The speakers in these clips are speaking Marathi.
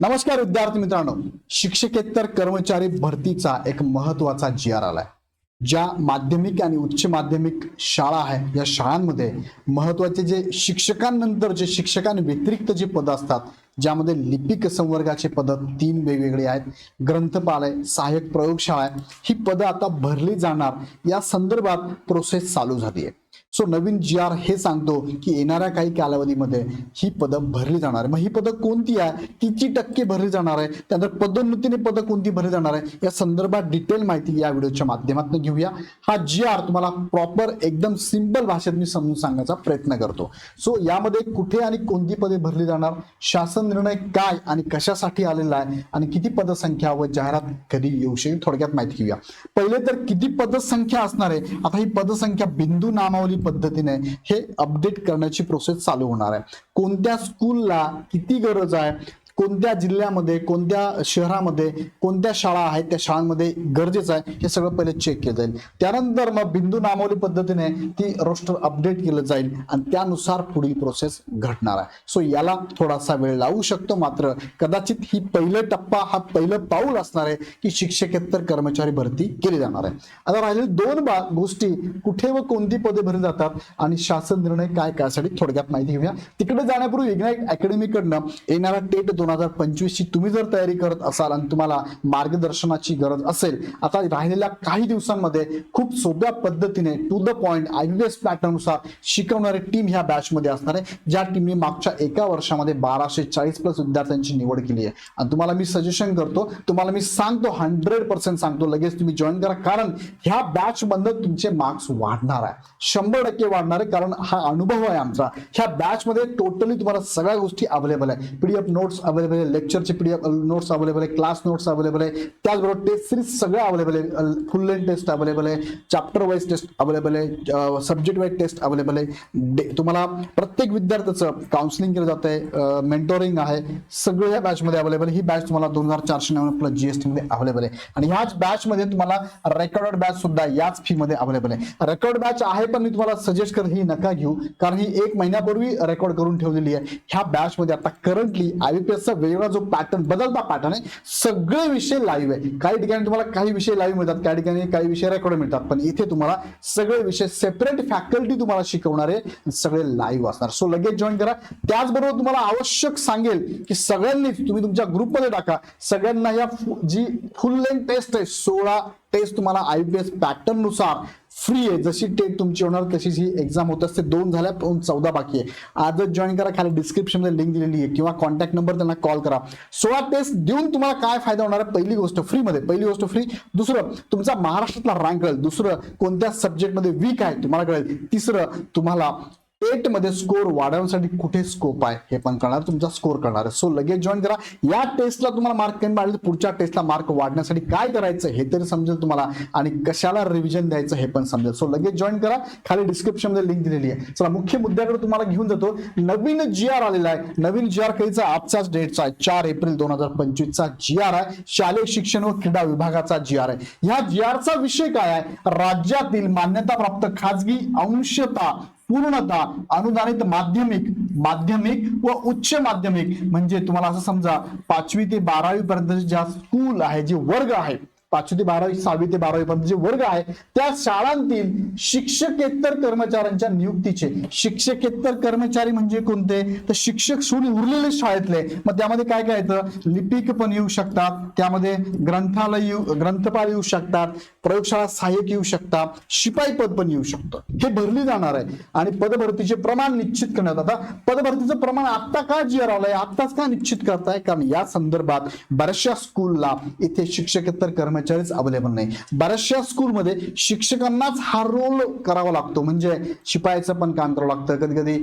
नमस्कार विद्यार्थी मित्रांनो. शिक्षकेतर कर्मचारी भरतीचा एक महत्त्वाचा जी आर आलाय. ज्या माध्यमिक आणि उच्च माध्यमिक शाळा आहे या शाळांमध्ये महत्त्वाचे जे शिक्षकांनंतर जे शिक्षकांव्यतिरिक्त जे पद असतात ज्यामध्ये लिपिक संवर्गाचे पद तीन वेगवेगळे आहेत ग्रंथपाल आहे सहाय्यक प्रयोगशाळा आहे ही पदं आता भरली जाणार या संदर्भात प्रोसेस चालू झाली आहे. सो नवीन जी आर हे सांगतो की येणाऱ्या काही कालावधीमध्ये ही पदं भरली जाणार आहे. मग ही पदं कोणती आहे? किती टक्के भरली जाणार आहे? त्यानंतर पदोन्नतीने पदं कोणती भरली जाणार आहे? या संदर्भात डिटेल माहिती या व्हिडिओच्या माध्यमातून घेऊया. हा जी आर तुम्हाला प्रॉपर एकदम सिंपल भाषेत मी समजून सांगण्याचा प्रयत्न करतो. सो यामध्ये कुठे आणि कोणती पदे भरली जाणार? शासन निर्णय काय आणि कशासाठी आलेला आहे? आणि किती पदसंख्या व जाहिरात कधी येऊ शकेल? थोडक्यात माहिती घेऊया. पहिले तर किती पदसंख्या असणार आहे? आता ही पदसंख्या बिंदू नामावली पद्धतीने हे अपडेट करण्याची प्रोसेस चालू होणार आहे. कोणत्या स्कूलला किती गरज आहे? कोणत्या जिल्ह्यामध्ये कोणत्या शहरामध्ये कोणत्या शाळा आहेत त्या शाळांमध्ये गरजेचं आहे हे सगळं पहिले चेक केलं जाईल. त्यानंतर मग बिंदू नामावली पद्धतीने ती रोस्टर अपडेट केलं जाईल आणि त्यानुसार पुढील प्रोसेस घडणार आहे. सो याला थोडासा वेळ लागू शकतो मात्र कदाचित ही पहिलं टप्पा हा पहिलं पाऊल असणार आहे की शिक्षकेतर कर्मचारी भरती केली जाणार आहे. आता राहिलेली दोन बा गोष्टी कुठे व कोणती पदे भरली जातात आणि शासन निर्णय काय कायसाठी थोडक्यात माहिती घेऊया. तिकडे जाण्यापूर्वी विज्ञान अकॅडमीकडनं येणारा टेट दोन दोन हजार पंचवीसची तुम्ही जर तयारी करत असाल आणि तुम्हाला मार्गदर्शनाची गरज असेल आता राहिलेल्या काही दिवसांमध्ये खूप सोप्या पद्धतीने टू द पॉइंट आयव्हीएस पॅटर्ननुसार शिकवणारी टीम ह्या बॅचमध्ये असणार आहे. ज्या टीमने मागच्या एका वर्षामध्ये बाराशे चाळीस प्लस विद्यार्थ्यांची निवड केली आहे. आणि तुम्हाला मी सजेशन करतो तुम्हाला मी सांगतो हंड्रेड पर्सेंट सांगतो लगेच तुम्ही जॉईन करा. कारण ह्या बॅच मधनं तुमचे मार्क्स वाढणार आहे. शंभर टक्के वाढणार आहे कारण हा अनुभव आहे आमचा. ह्या बॅच मध्ये टोटली तुम्हाला सगळ्या गोष्टी अवेलेबल आहे. पीडीएफ नोट्स अवेलेबल आहे लेक्चरचे पीडीएफ नोट्स अवेलेबल आहे क्लास नोट्स अवेलेबल आहे. त्याचबरोबर टेस्ट सिरीज सगळं अवेलेबल आहे. फुल लेन टेस्ट अवेलेबल आहे. चॅप्टर वाईज टेस्ट अवेलेबल आहे. सब्जेक्ट वाईज टेस्ट अवेलेबल आहे. तुम्हाला प्रत्येक विद्यार्थ्याचं काउन्सिलिंग केलं जात आहे मेंटोरिंग आहे. सगळं या बॅच मध्ये अवेलेबल ही बॅच तुम्हाला दोन हजार चारशे नव्याण्णव प्लस जीएसटी मध्ये अवेलेबल आहे. आणि ह्याच बॅच मध्ये तुम्हाला रेकॉर्ड बॅच सुद्धा याच फी मध्ये अवेलेबल आहे. रेकॉर्ड बॅच आहे पण मी तुम्हाला सजेस्ट करत ही नका घेऊ. कारण ही एक महिन्यापूर्वी रेकॉर्ड करून ठेवलेली आहे. ह्या बॅच मध्ये आता करंटली आयबीपीएसचा वेगळा जो पॅटर्न बदलता पॅटर्न आहे सगळे विषय लाईव्ह आहे. काही ठिकाणी तुम्हाला काही विषय लाईव्ह मिळतात काही ठिकाणी काही विषय रेकॉर्ड मिळतात पण इथे तुम्हाला सगळे विषय सेपरेट फॅकल्टी तुम्हाला शिकवणारे सगळे लाईव्ह असणार. सो लगेच जॉईन करा. त्याचबरोबर तुम्हाला आवश्यक सांगेल की सगळ्यांनी तुम्ही तुमच्या ग्रुपमध्ये टाका. सगळ्यांना या जी फुल लेंथ टेस्ट आहे सोळा टेस्ट तुम्हाला आयपीएस पॅटर्ननुसार फ्री आहे. जशी टेट तुमची होणार तशीच ही एक्झाम होत असते. दोन झाल्या पण चौदा बाकी आहे. आजच जॉईन करा. खाली डिस्क्रिप्शनमध्ये लिंक दिलेली आहे किंवा कॉन्टॅक्ट नंबर त्यांना कॉल करा. सोळा टेस्ट देऊन तुम्हाला काय फायदा होणार आहे? पहिली गोष्ट फ्रीमध्ये पहिली गोष्ट फ्री दुसरं तुमचा महाराष्ट्रातला रँक कळेल. दुसरं कोणत्या सब्जेक्टमध्ये वीक आहे तुम्हाला कळेल. तिसरं तुम्हाला एटमध्ये स्कोर वाढवण्यासाठी कुठे स्कोप आहे हे पण कळणार तुमचा स्कोर करणार आहे. सो लगेच जॉईन करा. या टेस्टला तुम्हाला मार्क कमी वाढले पुढच्या टेस्टला मार्क वाढण्यासाठी काय करायचं हे तरी समजेल तुम्हाला आणि कशाला रिव्हिजन द्यायचं हे पण समजेल. सो लगेच जॉईन करा. खाली डिस्क्रिप्शनमध्ये लिंक दिलेली आहे. चला मुख्य मुद्द्याकडे तुम्हाला घेऊन जातो. नवीन जी आर आलेला आहे. नवीन जी आर कधीचा? आजचाच डेटचा आहे. चार एप्रिल दोन हजार पंचवीसचा जी आर आहे. शालेय शिक्षण व क्रीडा विभागाचा जी आर आहे. ह्या जी आरचा विषय काय आहे? राज्यातील मान्यताप्राप्त खाजगी अंशता पूर्णतः अनुदानित माध्यमिक माध्यमिक व उच्च माध्यमिक. म्हणजे तुम्हाला असं समजा पाचवी ते बारावी पर्यंत ज्या स्कूल आहे जे वर्ग आहे पाचवी ते बारावी सहावी ते बारावी पर्यंत जे वर्ग आहे त्या शाळांतील शिक्षकेतर कर्मचाऱ्यांच्या नियुक्तीचे. शिक्षकेतर कर्मचारी म्हणजे कोणते? तर शिक्षक सोडून उरलेले शाळेतले. मग त्यामध्ये काय काय येतं लिपिक पण येऊ शकतात. त्यामध्ये ग्रंथालय येऊ ग्रंथपाल येऊ शकतात. प्रयोगशाळा सहाय्यक येऊ शकतात. शिपाई पद पण येऊ शकतं. हे भरली जाणार आहे. आणि पदभरतीचे प्रमाण निश्चित करण्यात आता पदभरतीचं प्रमाण आता का जी आलंय? आत्ताच का निश्चित करताय? कारण या संदर्भात बऱ्याचशा स्कूलला इथे शिक्षकेतर कर्मचारीच अवेलेबल नाही. बऱ्याचशा स्कूलमध्ये शिक्षकांनाच हा रोल करावा लागतो. म्हणजे शिपायाचं पण काम करावं लागतं. कधी कधी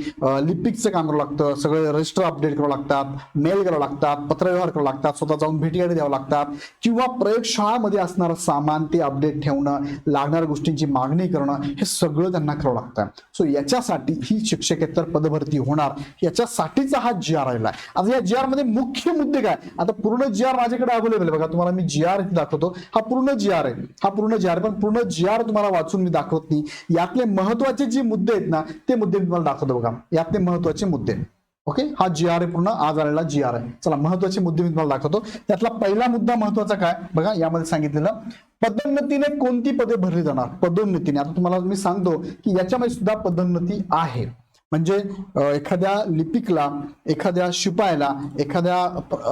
लिपिकचं काम करावं लागतं. सगळे रजिस्टर अपडेट करावं लागतात. मेल करावं लागतात. पत्रव्यवहार करावं लागतात. स्वतः जाऊन भेटीगाडी द्यावं लागतात. किंवा प्रयोगशाळामध्ये असणारं सामान ते अपडेट ठेवणं लागणाऱ्या गोष्टींची मागणी करणं हे सगळं त्यांना करावं लागतं. सो याच्यासाठी ही शिक्षकेतर पदभरती होणार. याच्यासाठीचा हा जी आर आहे. आता या जी आरमध्ये मुख्य मुद्दे काय? आता पूर्ण जी आर माझ्याकडे अवेलेबल आहे. बघा तुम्हाला मी जी आर दाखवतो. हा पूर्ण जी आर आहे. हा पूर्ण जी आर पण पूर्ण जी आर तुम्हाला वाचून मी दाखवत नाही. यातले महत्त्वाचे जे मुद्दे आहेत ना ते मुद्दे मी तुम्हाला दाखवतो बघा. यातले महत्त्वाचे मुद्दे. ओके? हा जी आर आहे पूर्ण. आज आलेला जी आर आहे. चला महत्त्वाचे मुद्दे मी तुम्हाला दाखवतो. त्यातला पहिला मुद्दा महत्त्वाचा काय? बघा यामध्ये सांगितलेलं. पदोन्नतीने कोणती पदे भरली जाणार? पदोन्नतीने. आता तुम्हाला मी सांगतो की याच्यामध्ये सुद्धा पदोन्नती आहे. म्हणजे एखाद्या लिपिकला एखाद्या शिपायाला एखाद्या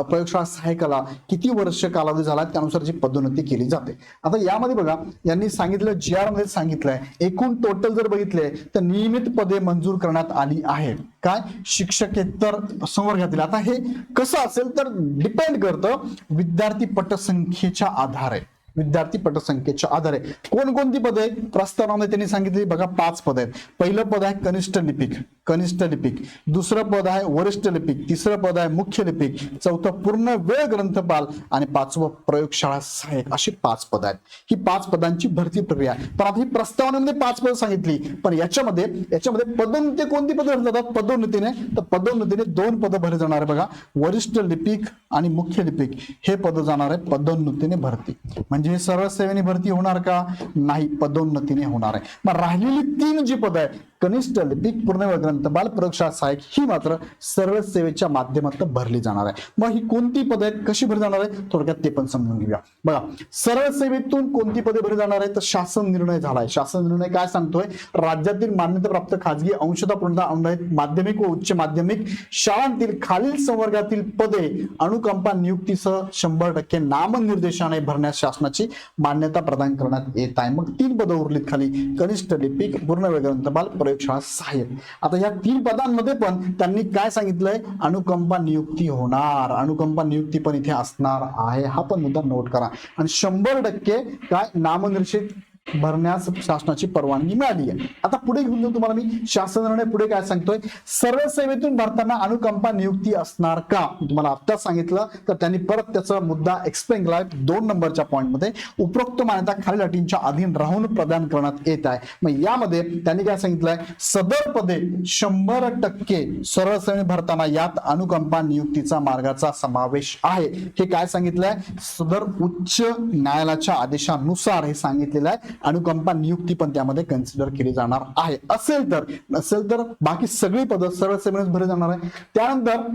प्रयोगशाळा सहाय्यकाला किती वर्ष कालावधी झाला त्यानुसार पदोन्नती केली जाते? आता यामध्ये बघा यांनी सांगितलं जी आरमध्ये सांगितलंय एकूण टोटल जर बघितले तर नियमित पदे मंजूर करण्यात आली आहेत. काय? शिक्षकेतर संवर्गातील आता हे कसं असेल तर डिपेंड करतं विद्यार्थी पटसंख्येच्या आधारे. विद्यार्थी पटसंख्येच्या आधारे. कोणकोणती पद आहेत? प्रस्तावनामध्ये त्यांनी सांगितली बघा पाच पद आहेत. पहिलं पद आहे कनिष्ठ लिपिक. कनिष्ठ लिपिक. दुसरं पद आहे वरिष्ठ लिपिक. तिसरं पद आहे मुख्य लिपिक. चौथं पूर्ण वेळ ग्रंथपाल आणि पाचवं प्रयोगशाळा सहाय्यक. अशी पाच पद आहेत. ही पाच पदांची भरती प्रक्रिया आहे. पण आता ही प्रस्तावनेमध्ये पाच पद सांगितली. पण याच्यामध्ये याच्यामध्ये पदोन्नती कोणती पदं भरली जातात? पदोन्नतीने. तर पदोन्नतीने दोन पदं भरली जाणार आहे बघा. वरिष्ठ लिपिक आणि मुख्य लिपिक. हे पद जाणार आहे पदोन्नतीने भरती. म्हणजे म्हणजे सरळ सेवेने भरती होणार का? नाही पदोन्नतीने होणार आहे. मग राहिलेली तीन जी पद आहे कनिष्ठ लिपिक पूर्णवेळ ग्रंथपाल प्रयोगशाळा सहाय्यक ही मात्र सरळ सेवेच्या माध्यमातून भरली जाणार आहे. मग ही कोणती पद आहेत? कशी भरली जाणार आहे थोडक्यात ते पण समजून घेऊया. बघा सरळ सेवेतून कोणती पदे भरली जाणार आहे तर शासन निर्णय झालाय. शासन निर्णय काय सांगतोय? राज्यातील मान्यताप्राप्त खाजगी अंशतः पूर्ण अनुदानित माध्यमिक व उच्च माध्यमिक शाळांतील खालील संवर्गातील पदे अनुकंपा नियुक्तीसह शंभर टक्के नामनिर्देशाने भरण्यास शासनाची मान्यता प्रदान करण्यात येत आहे. मग तीन पदं उरलीत खाली. कनिष्ठ लिपिक पूर्णवेळ ग्रंथपाल प्रयोगशाळा साहेब. आता या तीन पदांमध्ये पण त्यांनी काय सांगितलंय? अनुकंपा नियुक्ती होणार. अनुकंपा नियुक्ती पण इथे असणार आहे. हा पण मुद्दा नोट करा. आणि शंभर टक्के काय नामनिर्देशित भरण्यास शासनाची परवानगी मिळाली आहे. आता पुढे घेऊन जाऊन तुम्हाला मी शासन निर्णय पुढे काय सांगतोय? सरळ सेवेतून भरताना अनुकंपा नियुक्ती असणार का? तुम्हाला आत्ताच सांगितलं तर त्यांनी परत त्याचा मुद्दा एक्सप्लेन केला दोन नंबरच्या पॉईंटमध्ये उपरोक्त मान्यता खालील अटींच्या अधीन राहून प्रदान करण्यात येत आहे. मग यामध्ये त्यांनी काय सांगितलंय सदर पदे शंभर टक्के सरळ सेवे भरताना यात अनुकंपा नियुक्तीचा मार्गाचा समावेश आहे. हे काय सांगितलंय सदर उच्च न्यायालयाच्या आदेशानुसार हे सांगितलेलं आहे. अनुकंपा नियुक्ती पण त्यामध्ये कन्सिडर केली जाणार आहे. असेल तर नसेल तर बाकी सगळी पदं सरळ सेवेनेच भरली जाणार आहे. त्यानंतर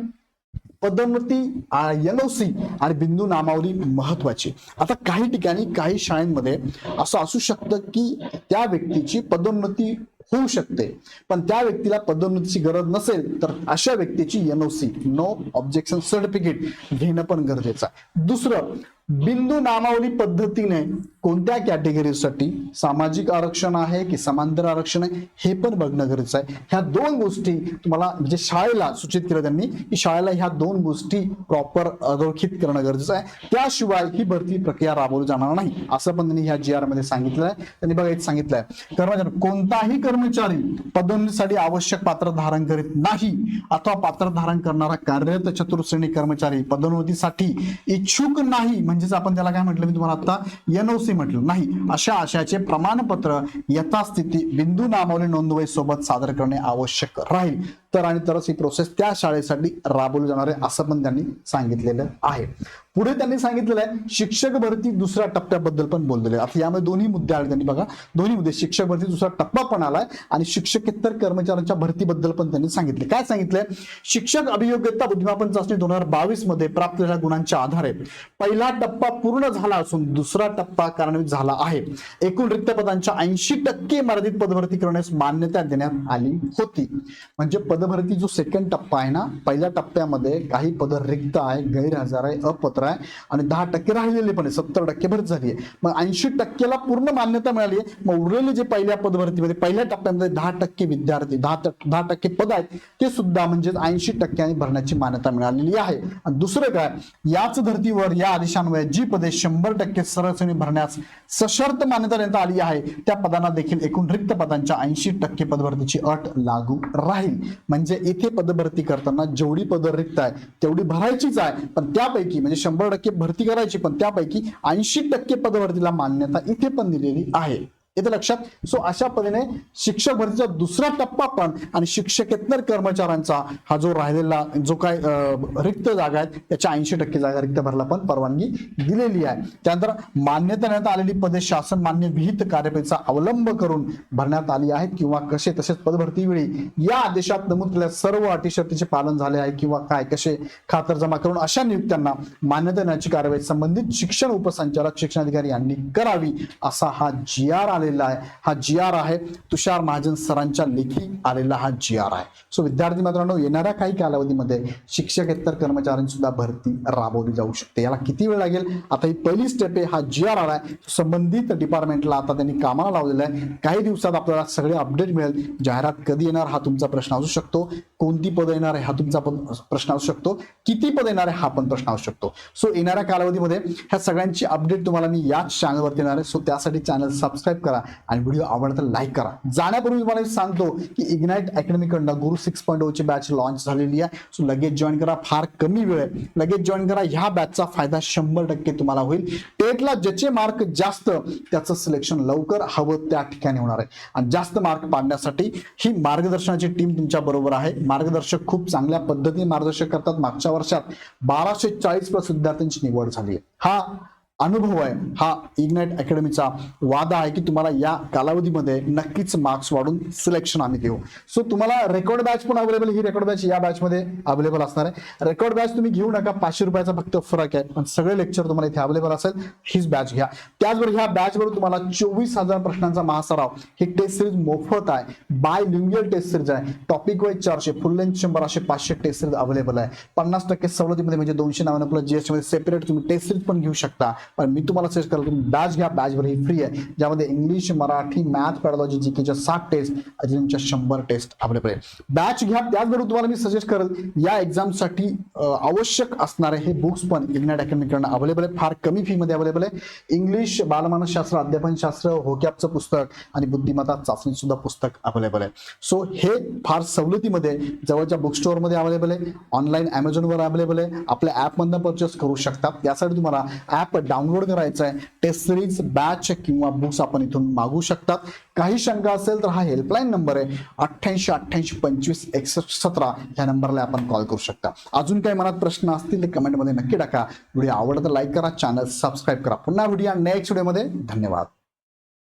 पदोन्नती एनओसी आणि बिंदू नामावली महत्वाची. आता काही ठिकाणी काही शाळांमध्ये असं असू शकतं की त्या व्यक्तीची पदोन्नती होऊ शकते. पण त्या व्यक्तीला पदोन्नतीची गरज नसेल तर अशा व्यक्तीची एनओसी नो ऑब्जेक्शन सर्टिफिकेट घेणं पण गरजेचं आहे. दुसरं बिंदू नामावली पद्धतीने कोणत्या कॅटेगरीसाठी सामाजिक आरक्षण आहे की समांतर आरक्षण आहे हे पण बघणं गरजेचं आहे. ह्या दोन गोष्टी तुम्हाला म्हणजे शाळेला सूचित केलं त्यांनी की शाळेला ह्या दोन गोष्टी प्रॉपर अधोरेखित करणं गरजेचं आहे. त्याशिवाय ही भरती प्रक्रिया राबवली जाणार नाही असं पण त्यांनी ह्या जी आरमध्ये सांगितलं आहे. त्यांनी बघा इथे सांगितलंय. कर्मचारी कोणताही कर्मचारी पदोन्नतीसाठी आवश्यक पात्र धारण करीत नाही अथवा पात्र धारण करणारा कार्यरत चतुर्श्रेणी कर्मचारी पदोन्नतीसाठी इच्छुक नाही म्हणजे म्हणजेच आपण त्याला काय म्हटलं? मी तुम्हाला आता एनओसी म्हटलं. नाही अशा आशयाचे प्रमाणपत्र यथास्थिती बिंदू नामावली नोंदवही सोबत सादर करणे आवश्यक राहील. तर आणि तरच ही प्रोसेस त्या शाळेसाठी राबवली जाणार आहे असं पण त्यांनी सांगितलेलं आहे. पुढे त्यांनी सांगितलेलं आहे शिक्षक भरती दुसऱ्या टप्प्याबद्दल पण बोललेले आता यामध्ये दोन्ही मुद्दे आले त्यांनी बघा. दोन्ही मुद्दे शिक्षक भरती दुसरा टप्पा पण आलाय आणि शिक्षकेतर कर्मचाऱ्यांच्या भरतीबद्दल पण त्यांनी सांगितले. काय सांगितलंय? शिक्षक अभियोग्यता बुद्धिमापन चाचणी दोन हजार बावीसमध्ये प्राप्त झालेल्या गुणांच्या आधारे पहिला टप्पा पूर्ण झाला असून दुसरा टप्पा कार्यान्वित झाला आहे. एकूण रिक्त पदांच्या ऐंशी टक्के मर्यादित पदभरती करण्यास मान्यता देण्यात आली होती. म्हणजे पद पदभरती जो सेकंड टप्पा आहे ना पहिल्या टप्प्यामध्ये काही पद रिक्त आहे गैरहजर आहे अपत्र आहे आणि दहा टक्के राहिलेले पण आहे सत्तर टक्के भरत झाली आहे मग ऐंशी टक्क्याला पूर्ण मान्यता मिळाली आहे मग उरलेले जे पहिल्या पदभरतीमध्ये पहिल्या टप्प्यामध्ये दहा टक्के विद्यार्थी दहा दहा टक्के पद आहेत ते सुद्धा म्हणजे ऐंशी टक्क्यांनी भरण्याची मान्यता मिळालेली आहे. आणि दुसरं काय याच धर्तीवर या आदेशान्वये जी पदे शंभर टक्के सरसणी भरण्यास सशर्त मान्यता देण्यात आली आहे त्या पदांना देखील एकूण रिक्त पदांच्या ऐंशी टक्के पदभरतीची अट लागू राहील. म्हणजे इथे पदभरती करताना जेवढी पदं रिक्त आहे तेवढी भरायचीच आहे. पण त्यापैकी म्हणजे शंभर टक्के भरती करायची पण त्यापैकी ऐंशी टक्के पदभरतीला मान्यता इथे पण दिलेली आहे. येते लक्षात? सो अशा पद्धतीने शिक्षक भरतीचा दुसरा टप्पा पण आणि शिक्षकेतर कर्मचाऱ्यांचा हा जो राहिलेला जो काय रिक्त जागा आहेत त्याच्या ऐंशी टक्के जागा रिक्त भरला पण परवानगी दिलेली आहे. त्यानंतर मान्यता देण्यात आलेली पदे शासन मान्य विहित कार्यपद्धतीचा अवलंब करून भरण्यात आली आहेत किंवा कसे तसेच पदभरतीवेळी या आदेशात नमूद केलेल्या सर्व अटी शर्तीचे पालन झाले आहे किंवा काय कसे खातर जमा करून अशा नियुक्त्यांना मान्यता देण्याची कार्यवाही संबंधित शिक्षण उपसंचालक शिक्षणाधिकारी यांनी करावी असा हा जी आर आलेला आहे. हा जी आर आहे. तुषार महाजन सरांच्या लेखी आलेला हा जी आर आहे. सो विद्यार्थी मित्रांनो येणाऱ्या काही कालावधीमध्ये शिक्षकेतर कर्मचाऱ्यांची सुद्धा भरती राबवली जाऊ शकते. याला किती वेळ लागेल? आता ही पहिली स्टेप आहे. हा जी आर आलाय संबंधित डिपार्टमेंटला आता त्यांनी कामाला लावलेला आहे. काही दिवसात आपल्याला सगळे अपडेट मिळेल. जाहिरात कधी येणार हा तुमचा प्रश्न असू शकतो. कोणती पद येणार आहे हा तुमचा पण प्रश्न असू शकतो. किती पद येणार आहे हा पण प्रश्न असू शकतो. सो येणाऱ्या कालावधीमध्ये ह्या सगळ्यांची अपडेट तुम्हाला मी याच चॅनलवरती येणार आहे. सो त्यासाठी चॅनल सबस्क्राईब करा. आणि व्हिडिओ आवडता लाईक करा. जाण्यापूर्वी तुम्हाला सांगतो की इग्नाइट अकॅडमीकडनं गुरु सिक्स पॉईंट ओची बॅच लॉन्च झालेली आहे. सो लगेच जॉईन करा फार कमी वेळ आहे. लगेच जॉईन करा ह्या बॅचचा फायदा शंभर टक्के तुम्हाला होईल. टेटला ज्याचे मार्क जास्त त्याचं सिलेक्शन लवकर हवं त्या ठिकाणी होणार आहे. आणि जास्त मार्क पाडण्यासाठी ही मार्गदर्शनाची टीम तुमच्या बरोबर आहे. मार्गदर्शक खूप चांगल्या पद्धतीने मार्गदर्शक करतात. मागच्या वर्षात बाराशे चाळीस प्लस विद्यार्थ्यांची निवड झाली आहे. हा अनुभव आहे. हा इग्नाइट अकॅडमीचा वादा आहे की तुम्हाला या कालावधीमध्ये नक्कीच मार्क्स वाढून सिलेक्शन आम्ही देऊ. सो तुम्हाला रेकॉर्ड बॅच पण अवेलेबल ही रेकॉर्ड बॅच या बॅचमध्ये अवेलेबल असणार आहे. रेकॉर्ड बॅच तुम्ही घेऊ नका. पाचशे रुपयाचा फक्त फरक आहे. पण सगळे लेक्चर तुम्हाला इथे अवेलेबल असेल. हीच बॅच घ्या. त्याचबरोबर ह्या बॅचवर तुम्हाला चोवीस हजार प्रश्नांचा महासराव. हे टेस्ट सिरीज मोफत आहे. बाय लिंग्युअल टेस्ट सिरीज आहे. टॉपिक वाईज चारशे फुल लेंथ शंभर असे पाचशे टेस्ट सिरीज अवेलेबल आहे. पन्नास टक्के सवलतीमध्ये म्हणजे दोनशे नव्याण्णव प्लस जीएसटी मध्ये सेपरेट तुम्ही टेस्ट सिरीज पण घेऊ शकता. पण मी तुम्हाला सजेस्ट करतो तुम्ही बॅच घ्या. बॅचवर ही फ्री आहे. ज्यामध्ये इंग्लिश मराठी मॅथ पॅडॉलॉजी जी सात साठ टेस्ट अजिंक्यच्या शंभर टेस्ट अवेलेबल आहे. बॅच घ्या. त्याचबरोबर तुम्हाला मी सजेस्ट करेल या एक्झामसाठी आवश्यक असणारे हे बुक्स पण इग्नॅट अकॅडमीकडनं अवेलेबल आहे फार कमी फी मध्ये अवेलेबल आहे. इंग्लिश बालमानसशास्त्र अध्यापनशास्त्र होक्यापचं पुस्तक आणि बुद्धिमत्ता चाचणी सुद्धा पुस्तक अवेलेबल आहे. सो हे फार सवलतीमध्ये जवळच्या बुक स्टोअरमध्ये अवेलेबल आहे. ऑनलाईन अमेझॉनवर अवेलेबल आहे. आपल्या ॲपमधनं परचेस करू शकता त्यासाठी तुम्हाला ॲप डाउनलोड करायचं आहे टेस्ट सिरीज बॅच किंवा बुक्स आपण इथून मागू शकतात. काही शंका असेल तर हा हेल्पलाईन नंबर आहे. अठ्ठ्याऐंशी अठ्ठ्याऐंशी पंचवीस एकसष्ट सतरा ह्या नंबरला आपण कॉल करू शकता. अजून काही मनात प्रश्न असतील ते कमेंटमध्ये नक्की टाका. व्हिडिओ आवडतं लाईक करा चॅनल सबस्क्राईब करा. पुन्हा व्हिडिओ नेक्स्ट व्हिडिओमध्ये धन्यवाद.